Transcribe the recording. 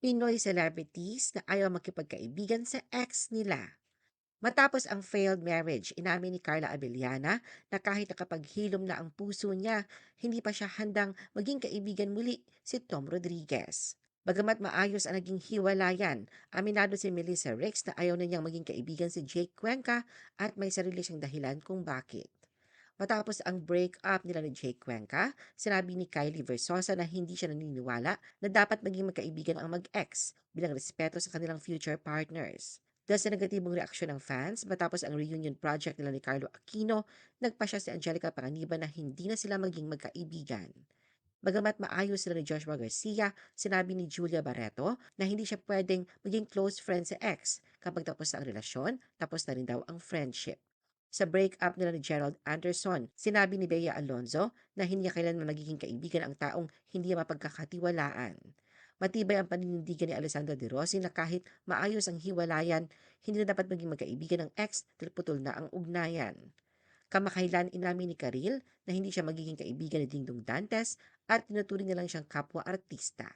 Pinoy celebrities na ayaw makipagkaibigan sa ex nila. Matapos ang failed marriage, inamin ni Carla Abellana na kahit nakapaghilom na ang puso niya, hindi pa siya handang maging kaibigan muli si Tom Rodriguez. Bagamat maayos ang naging hiwalayan, aminado si Melissa Ricks na ayaw na niyang maging kaibigan si Jake Cuenca at may sarili siyang dahilan kung bakit. Matapos ang break-up nila ni Jake Cuenca, sinabi ni Kylie Versosa na hindi siya naniniwala na dapat maging magkaibigan ang mag-ex bilang respeto sa kanilang future partners. Dahil sa negatibong reaksyon ng fans matapos ang reunion project nila ni Carlo Aquino, nagpa siya si Angelica Panganiban na hindi na sila maging magkaibigan. Bagamat maayos sila ni Joshua Garcia, sinabi ni Julia Barreto na hindi siya pwedeng maging close friend sa ex kapag tapos na ang relasyon, tapos na rin daw ang friendship. Sa breakup nila ni Gerald Anderson, sinabi ni Bea Alonzo na hindi niya kailanman magiging kaibigan ang taong hindi mapagkakatiwalaan. Matibay ang paninindigan ni Alessandra De Rossi na kahit maayos ang hiwalayan, hindi na dapat maging magkaibigan ng ex dahil putol na ang ugnayan. Kamakailan inamin ni Karil na hindi siya magiging kaibigan ni Dingdong Dantes at tinuturing na lang siyang kapwa-artista.